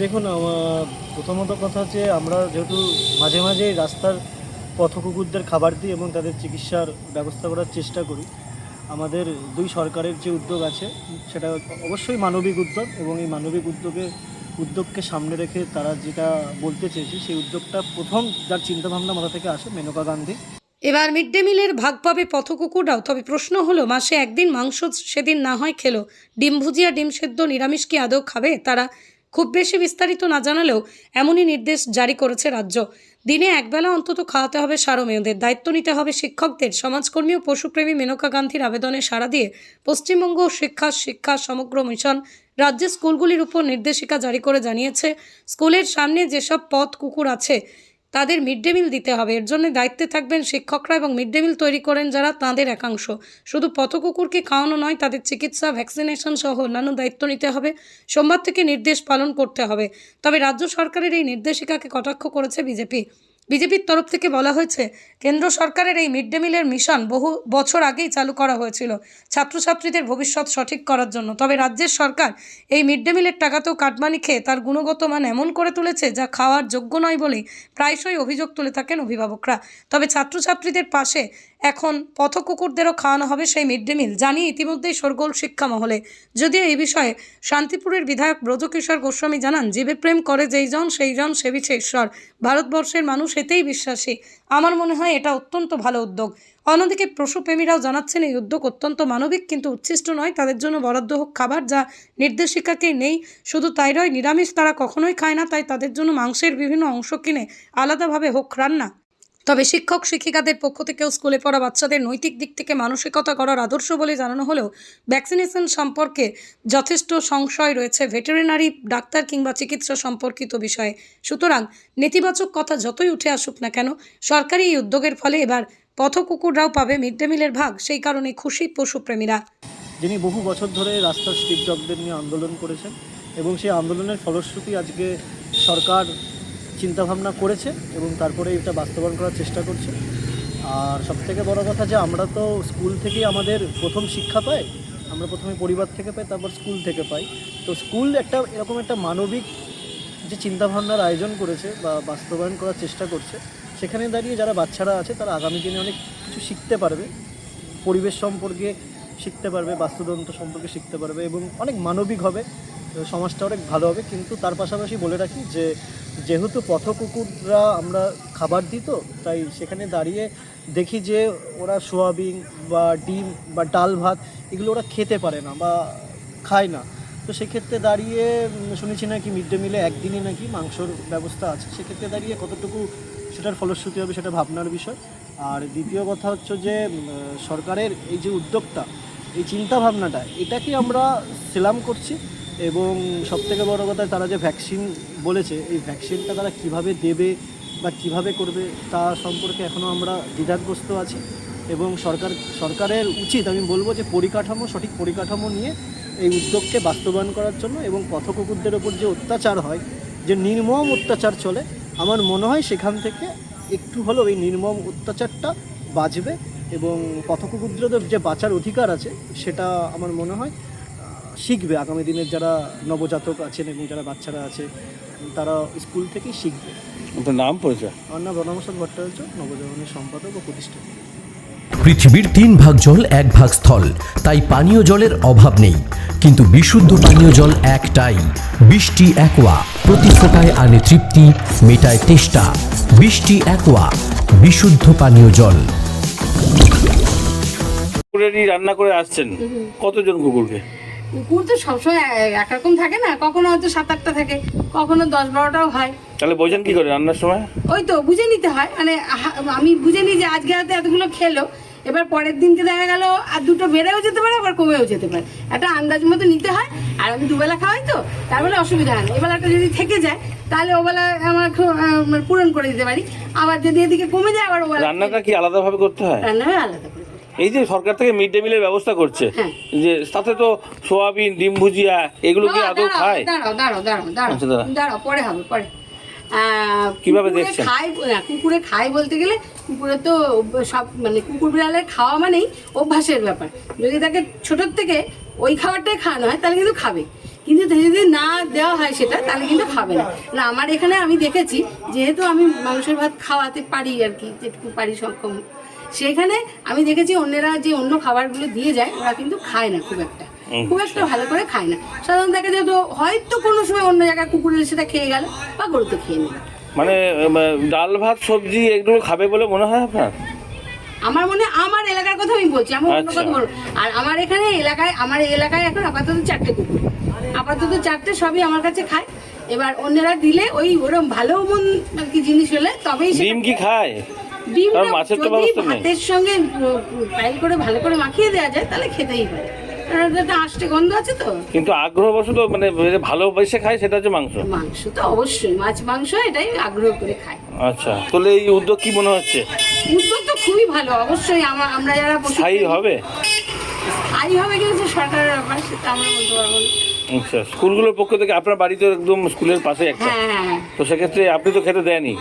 দেখুন প্রথমত কথা হচ্ছে আমরা যেহেতু মাঝে মাঝে রাস্তার পথ কুকুরদের খাবার দিই এবং তাদের চিকিৎসার ব্যবস্থা করার চেষ্টা করি, আমাদের দুই সরকারের যে উদ্যোগ আছে, সেটা অবশ্যই মানবিক উদ্যোগ এবং এই মানবিক উদ্যোগে, উদ্যোগকে সামনে রেখে তারা যেটা বলতে চেয়েছে, সেই উদ্যোগটা প্রথম যার চিন্তাভাবনা মাথা থেকে আসে, মেনকা গান্ধী। এবার মিড ডে মিলের ভাগ পাবে পথ পথকুকুররাও, তবে প্রশ্ন হলো, মাসে একদিন মাংস সেদিন না হয় খেলো? ডিম ভুজিয়া, ডিম সেদ্ধ, নিরামিষ কি আদৌ খাবে তারা? খুব বেশি বিস্তারিত না জানালেও এমনই নির্দেশ জারি করেছে রাজ্য। দিনে একবেলা অন্তত খাওয়াতে হবে সারমেয়দের, দায়িত্ব নিতে হবে শিক্ষকদের। সমাজকর্মী ও পশুপ্রেমী মেনকা গান্ধীর আবেদনে সাড়া দিয়ে পশ্চিমবঙ্গ শিক্ষা শিক্ষা সমগ্র মিশন রাজ্যের স্কুলগুলির উপর নির্দেশিকা জারি করে জানিয়েছে। স্কুলের সামনে যেসব পথ কুকুর আছে তাদের মিড ডে মিল দিতে হবে। এর জন্য দায়িত্বে থাকবেন শিক্ষকরা এবং মিড ডে মিল তৈরি করেন যারা তাঁদের একাংশ। শুধু পথকুকুরকে খাওয়ানো নয়, তাদের চিকিৎসা, ভ্যাকসিনেশন সহ অন্যান্য দায়িত্ব নিতে হবে। সোমবার থেকে নির্দেশ পালন করতে হবে। তবে রাজ্য সরকারের এই নির্দেশিকাকে কটাক্ষ করেছে বিজেপি। বিজেপির তরফ থেকে বলা হয়েছে, কেন্দ্র সরকারের এই মিড ডে মিলের মিশন বহু বছর আগেই চালু করা হয়েছিল। ছাত্রছাত্রীদের ভবিষ্যৎ সঠিক করার জন্য। তবে রাজ্যের সরকার এই মিড ডে মিলের টাকাতেও কাটমানি খেয়ে তার গুণগত মান এমন করে তুলেছে যা খাওয়ার যোগ্য নয় বলেই প্রায়শই অভিযোগ তুলে থাকেন অভিভাবকরা। তবে ছাত্রছাত্রীদের পাশে এখন পথ কুকুরদেরও খাওয়ানো হবে সেই মিড ডে মিল। জানিয়ে ইতিমধ্যেই শোরগোল শিক্ষা মহলে। যদিও এই বিষয়ে শান্তিপুরের বিধায়ক ব্রজকিশোর গোস্বামী জানান, জীবে প্রেম করে যেই জন, সেই জন সেবিছে ঈশ্বর। ভারতবর্ষের মানুষ এতেই বিশ্বাসী। আমার মনে হয় এটা অত্যন্ত ভালো উদ্যোগ। অন্যদিকে পশুপ্রেমীরাও জানাচ্ছেন, এই উদ্যোগ অত্যন্ত মানবিক, কিন্তু উচ্ছিষ্ট নয়। তাদের জন্য বরাদ্দ হোক খাবার যা নির্দেশিকাকে নেই। শুধু তাই নয়, নিরামিষ তারা কখনোই খায় না। তাই তাদের জন্য মাংসের বিভিন্ন অংশ কিনে আলাদাভাবে হোক রান্না। তবে শিক্ষক শিক্ষিকাদের পক্ষ থেকেও স্কুলে পড়া বাচ্চাদের নৈতিক দিক থেকে মানসিকতা করার আদর্শ বলে জানানো হলেও ভ্যাকসিনেশন সম্পর্কে যথেষ্ট সংশয় রয়েছে ভেটেরিনারি ডাক্তার কিংবা চিকিৎসা সম্পর্কিত বিষয়ে। সুতরাং নেতিবাচক কথা যতই উঠে আসুক না কেন, সরকারি এই উদ্যোগের ফলে এবার পথ কুকুররাও পাবে মিড ডে মিলের ভাগ। সেই কারণে খুশি পশুপ্রেমীরা। যিনি বহু বছর ধরে রাস্তার স্ট্রিট ডগদের নিয়ে আন্দোলন করেছেন এবং সেই আন্দোলনের ফলশ্রুতি আজকে সরকার চিন্তাভাবনা করেছে এবং তারপরে এটা বাস্তবায়ন করার চেষ্টা করছে। আর সবথেকে বড় কথা যে আমরা তো স্কুল থেকেই আমাদের প্রথম শিক্ষা পাই, আমরা প্রথমে পরিবার থেকে পাই, তারপর স্কুল থেকে পাই। তো স্কুল একটা এরকম একটা মানবিক যে চিন্তাভাবনার আয়োজন করেছে বা বাস্তবায়ন করার চেষ্টা করছে, সেখানে দাঁড়িয়ে যারা বাচ্চারা আছে তারা আগামী দিনে অনেক কিছু শিখতে পারবে। পরিবেশ সম্পর্কে শিখতে পারবে, বাস্তুতন্ত্র সম্পর্কে শিখতে পারবে এবং অনেক মানবিক হবে। সমাজটা অনেক ভালো হবে, কিন্তু তার পাশাপাশি বলে রাখি যে, যেহেতু পথ কুকুররা আমরা খাবার দিই তো, তাই সেখানে দাঁড়িয়ে দেখি যে ওরা সোয়াবিন বা ডিম বা ডাল ভাত এগুলো ওরা খেতে পারে না বা খায় না। তো সেক্ষেত্রে দাঁড়িয়ে শুনেছি নাকি মিড ডে মিলে একদিনই নাকি মাংসর ব্যবস্থা আছে, সেক্ষেত্রে দাঁড়িয়ে কতটুকু সেটার ফলশ্রুতি হবে সেটা ভাবনার বিষয়। আর দ্বিতীয় কথা হচ্ছে যে সরকারের এই যে উদ্যোগটা এই চিন্তাভাবনাটা, এটাকে আমরা সেলাম করছি। এবং সবথেকে বড় কথা তারা যে ভ্যাকসিন বলেছে, এই ভ্যাকসিনটা তারা কীভাবে দেবে বা কীভাবে করবে তা সম্পর্কে এখনও আমরা দ্বিধাগ্রস্ত আছি এবং সরকার, সরকারের উচিত আমি বলব যে পরিকাঠামো, সঠিক পরিকাঠামো নিয়ে এই উদ্যোগকে বাস্তবায়ন করার জন্য এবং পথকুকুরদের ওপর যে অত্যাচার হয়, যে নির্মম অত্যাচার চলে, আমার মনে হয় সেখান থেকে একটু হলেও এই নির্মম অত্যাচারটা বাঁচবে এবং পথকুকুরদের যে বাঁচার অধিকার আছে সেটা আমার মনে হয় শিখবে আগামী দিনের যারা নবজাতক আছেন এবং যারা বাচ্চারা আছে তারা স্কুল থেকেই শিখবে। আপনার নাম পরিচয়? আমার নাম ভট্টাচার্য নবজীবনের সম্পাদক ও প্রতিষ্ঠাতা। পৃথিবীর তিন ভাগ জল এক ভাগ স্থল। তাই পানীয় জলের অভাব নেই। কিন্তু বিশুদ্ধ পানীয় জল একটাই। বৃষ্টি একোয়া। প্রতি ফোটায় আনে তৃপ্তি মেটায় তেষ্টা। বৃষ্টি একোয়া। বিশুদ্ধ পানীয় জল। রান্না করে আসছেন। কতজন কুকুরকে? কুকুর তো সবসময় একরকম থাকে না কখনো হয়তো সাত আটটা থাকে কখনো দশ বারোটাও হয়। তাহলে বোঝেন কি করে রান্নার সময়? ওই তো বুঝে নিতে হয়। মানে আমি বুঝে নিই যে আজকে হয়তো এতগুলো খেলো এবার পরের দিনকে দেখা গেল আর দুটো বেড়েও যেতে পারে আবার কমেও যেতে পারে। একটা আন্দাজ মতো নিতে হয় আর আমি দুবেলা খাওয়াই তো তার বলে অসুবিধা হয় না। এবেলাটা যদি থেকে যায় তাহলে ওবেলা আমার মানে পূরণ করে দিতে পারি। আবার যদি এদিকে কমে যায় আবার ওবেলা রান্নাটা কি আলাদাভাবে করতে হয়? রান্না আলাদা করে এই যে সরকার থেকে মিড ডে মিলের ব্যবস্থা করছে হ্যাঁ। যে তাতে তো সোয়াবিন ডিম ভুজিয়া এগুলো কি আদৌ খায়? দাঁড়াও দাঁড়াও দাঁড়াও আচ্ছা, দাঁড়াও। দাঁড়াও। দাঁড়াও পরে হবে পরে। কীভাবে দেখছেন? খায় কুকুরে খায় বলতে গেলে কুকুরে তো সব মানে কুকুর বিড়ালের খাওয়া মানেই অভ্যাসের ব্যাপার। যদি তাকে ছোটোর থেকে ওই খাবারটাই খাওয়ানো হয় তাহলে কিন্তু খাবে। কিন্তু যদি না দেওয়া হয় সেটা তাহলে কিন্তু খাবে না। না আমার এখানে আমি দেখেছি যেহেতু আমি মাংসের ভাত খাওয়াতে পারি আর কি যেটুকু পারি সক্ষম সেখানে আমি দেখেছি অন্যেরা যে অন্য খাবারগুলো দিয়ে যায় ওরা কিন্তু খায় না খুব একটা। খুব একটা ভালো করে খায় না। সাধারণত দেখা যায় তো হয়তো কোনো সময় অন্য জায়গায় কুকুরের সেটা খেয়ে গেল বা গরুতে খেয়ে নিল। মানে ডাল ভাত সবজি এগুলো খাবে বলে মনে হয় আপনার? আমার মনে হয় আমার এলাকার কথা আমি বলছি আমি অন্য আচ্ছা। কথা বলব আর আমার এখানে এলাকায় আমার এলাকায় এখন আপাতত চারটে কুকুর। আপাতত চারটে সবই আমার কাছে খায়। এবার অন্যরা দিলে ওই ওরম ভালো মন আর কি জিনিস হলে তবেই ডিম কি খায়? ডিমটা মাছের তো ব্যবস্থা নেই। ভাতের সঙ্গে পাইল করে ভালো করে মাখিয়ে দেওয়া যায় তাহলে খেতেই পারে আষ্টে গন্ধ আছে তো। কিন্তু আগ্রহবশত মানে যে ভালোবেসে খায় সেটা হচ্ছে মাংস। মাংস তো অবশ্যই মাছ মাংস এটাই আগ্রহ করে খায়। আচ্ছা তাহলে এই উদ্যোগ কি মনে হচ্ছে? উদ্যোগ তো খুবই ভালো অবশ্যই আমরা আমরা যারা স্থায়ী হবে? স্থায়ী হবে কিন্তু সরকারের ব্যাপার সেটা আমরা বলতে পারব না। আচ্ছা স্কুলগুলোর পক্ষ থেকে আপনার বাড়ি তো একদম স্কুলের পাশে একটা? হ্যাঁ হ্যাঁ হ্যাঁ। তো সেক্ষেত্রে আপনি তো খেতে দেয়নি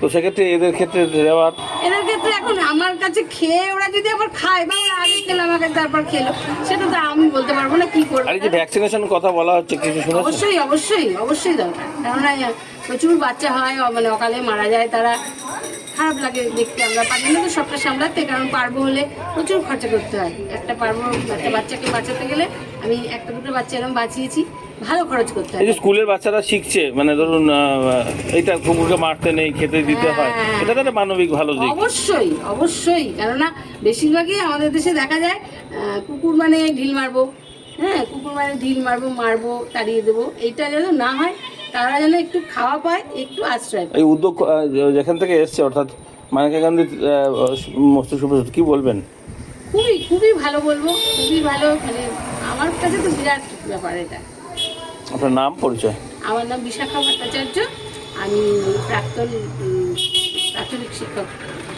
তো সেক্ষেত্রে এদের ক্ষেত্রে দেওয়ার এদের ক্ষেত্রে এখন আমার কাছে খেয়ে ওরা যদি আবার খায় বা ওরা আগে খেলো আমাকে তারপর খেলো সেটা তো আমি বলতে পারব না কি করব? আর এই যে ভ্যাকসিনেশন কথা বলা হচ্ছে কিছু শুনেছেন অবশ্যই অবশ্যই অবশ্যই দরকার। কেননা প্রচুর বাচ্চা হয় মানে অকালে মারা যায় তারা খারাপ লাগে দেখতে আমরা পারি না তো সবটা সামলাতে কারণ পারব হলে প্রচুর খরচা করতে হয়। একটা পারব একটা বাচ্চাকে বাঁচাতে গেলে আমি একটা দুটো বাচ্চা এরকম বাঁচিয়েছি। ভালো খরচ করতে হয় এই যে স্কুলের বাচ্চারা শিখছে মানে ধরুন আহ, এইটা কুকুরকে মারতে নেই খেতে দিতে হয় হ্যাঁ। এটা তো একটা মানবিক ভালো দিক। অবশ্যই অবশ্যই কেননা বেশিরভাগই আমাদের দেশে দেখা যায় আহ, কুকুর মানে ঢিল মারবো হ্যাঁ কুকুর মানে ঢিল মারবো মারবো তাড়িয়ে দেবো এইটা যেন না হয় তারা যেন একটু খাওয়া পায় একটু আশ্রয় পায়। এই উদ্যোগ আহ, যেখান থেকে এসছে অর্থাৎ মানিকা গান্ধী মস্তিষ্ক প্রসূত, কি বলবেন? খুবই খুবই ভালো বলব খুবই ভালো মানে আমার কাছে তো বিরাট ব্যাপার এটা। আপনার নাম পরিচয়? আমার নাম বিশাখা ভট্টাচার্য। আমি প্রাক্তন প্রাথমিক শিক্ষক।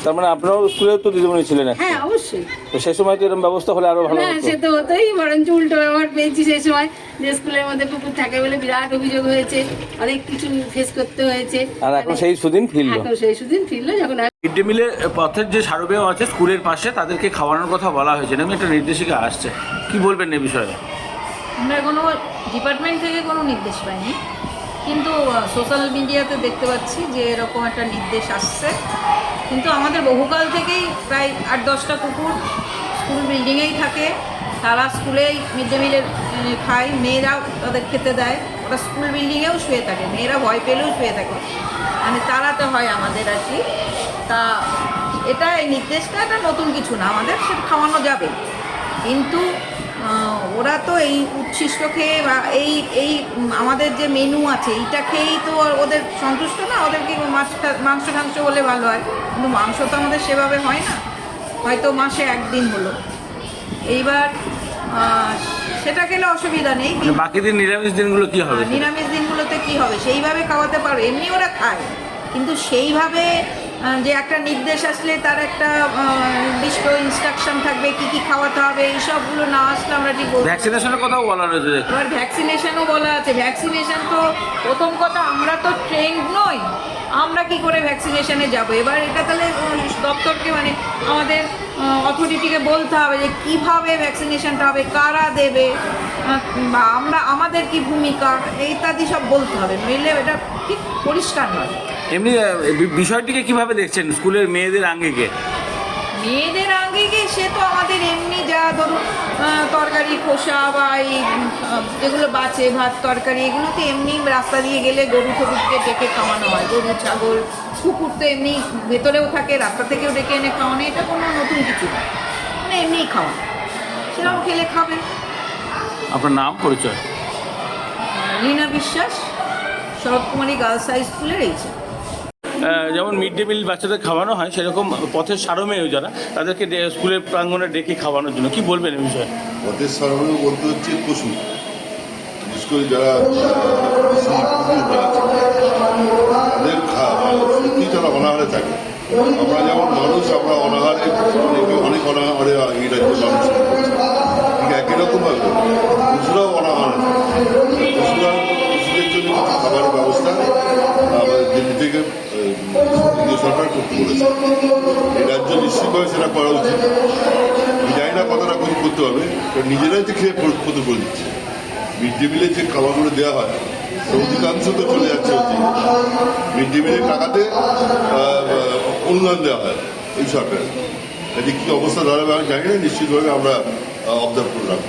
তার মানে আপনারাও স্কুলে তো দিদিমণি ছিলেন হ্যাঁ অবশ্যই। তো সেই সময় তো এরকম ব্যবস্থা হলে আরও ভালো না হতো। সে তো হতোই বরঞ্চ উল্টো ব্যবহার পেয়েছি সেই সময় যে স্কুলের মধ্যে কুকুর থাকে বলে বিরাট অভিযোগ হয়েছে অনেক কিছু ফেস করতে হয়েছে। আর এখন সেই সুদিন ফিরলো। এখন সেই সুদিন ফিরলো যখন মিড ডে মিলের পথের যে সারবেয় আছে স্কুলের পাশে তাদেরকে খাওয়ানোর কথা বলা হয়েছে এরকম একটা নির্দেশিকা আসছে। কি বলবেন এ বিষয়ে? আমরা কোনো ডিপার্টমেন্ট থেকে কোনো নির্দেশ পাইনি। কিন্তু সোশ্যাল মিডিয়াতে দেখতে পাচ্ছি যে এরকম একটা নির্দেশ আসছে। কিন্তু আমাদের বহুকাল থেকেই প্রায় আট দশটা কুকুর স্কুল বিল্ডিংয়েই থাকে। তারা স্কুলেই মিড ডে মিলের খায়। মেয়েরাও তাদের খেতে দেয়। ওরা স্কুল বিল্ডিংয়েও শুয়ে থাকে। মেয়েরা ভয় পেলেও শুয়ে থাকে। মানে তাড়াতে হয় আমাদের আর কি। তা এটা এই নির্দেশটা এটা নতুন কিছু না। আমাদের সেটা খাওয়ানো যাবে। কিন্তু ওরা তো এই উচ্ছিষ্ট খেয়ে বা এই এই আমাদের যে মেনু আছে এইটা খেয়েই তো ওদের সন্তুষ্ট না? ওদেরকে মাছ মাংস টাংস হলে ভালো হয়। কিন্তু মাংস তো আমাদের সেভাবে হয় না। হয়তো মাসে একদিন হলো। এইবার সেটা খেলে অসুবিধা নেই মানে বাকি দিন নিরামিষ দিনগুলো কি হবে নিরামিষ দিনগুলোতে কি হবে? সেইভাবে খাওয়াতে পারো এমনি ওরা খায়। কিন্তু সেইভাবে যে একটা নির্দেশ আসলে তার একটা নির্দিষ্ট ইনস্ট্রাকশন থাকবে কি কি খাওয়াতে হবে এইসবগুলো না আসলে আমরা ঠিক ভ্যাকসিনেশনের কথাও বলা রয়েছে? এবার ভ্যাকসিনেশনও বলা আছে। ভ্যাকসিনেশন তো প্রথম কথা আমরা তো ট্রেন্ড নই। আমরা কি করে ভ্যাকসিনেশনে যাব? এবার এটা তাহলে দপ্তরকে মানে আমাদের অথরিটিকে বলতে হবে যে কীভাবে ভ্যাকসিনেশনটা হবে কারা দেবে বা আমরা আমাদের কি ভূমিকা ইত্যাদি সব বলতে হবে। নইলে এটা ঠিক পরিষ্কার নয়। এমনি বিষয়টিকে কীভাবে দেখছেন স্কুলের মেয়েদের আঙ্গিকে? মেয়েদের আগে গিয়ে সে তো আমাদের এমনি যা ধরুন তরকারি খোসা বা এই যেগুলো বাঁচে ভাত তরকারি এগুলো তো এমনি রাস্তা দিয়ে গেলে গরু টরুকে ডেকে খাওয়ানো হয়। গরু ছাগল কুকুর তো এমনি ভেতরেও থাকে রাস্তা থেকেও ডেকে এনে খাওয়ানো এটা কোনো নতুন কিছু না। মানে এমনিই খাওয়া। সেরকম খেলে খাবে। আপনার নাম পরিচয়? লীনা বিশ্বাস শরৎ কুমারী গার্লস হাই স্কুলের এইচে আহ, যেমন মিড ডে মিল বাচ্চাদের খাওয়ানো হয়, সেরকম পথের সারমেয় যারা, তাদেরকে স্কুলের প্রাঙ্গণে ডেকে খাওয়ানোর জন্য। কি বলবেন এই বিষয়ে? পথের সরবরাহ বলতে হচ্ছে পশু। বিশেষ করে যারা তাদের সত্যি তারা অনাহারে থাকে। আমরা যেমন মানুষ, আমরা অনাহারে অনেক অনাহারে এই রাজ্যের মানুষ ঠিক একই রকমভাবে পশুরাও অনাহারে। পশুরা জন্য কিছু খাবারের ব্যবস্থা দিল্লি থেকে কেন্দ্রীয় সরকার করতে বলেছে। রাজ্য নিশ্চিতভাবে সেটা করা উচিত। জানি না কতটা কিছু করতে হবে কারণ নিজেরাই তো খেয়ে করে দিচ্ছে। মিড ডে মিলের যে খাবারগুলো দেওয়া হয় অধিকাংশ তো চলে যাচ্ছে মিড ডে মিলের টাকাতে অনুদান দেওয়া হয় এই সরকার এটি কী অবস্থা দাঁড়াবে আমি জানি না, নিশ্চিতভাবে আমরা অবজার্ভ করে রাখব।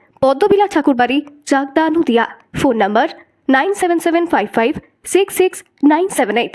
Padmabila Thakurbari, Chakdah Nadia, phone number nine seven seven five five six six nine seven eight.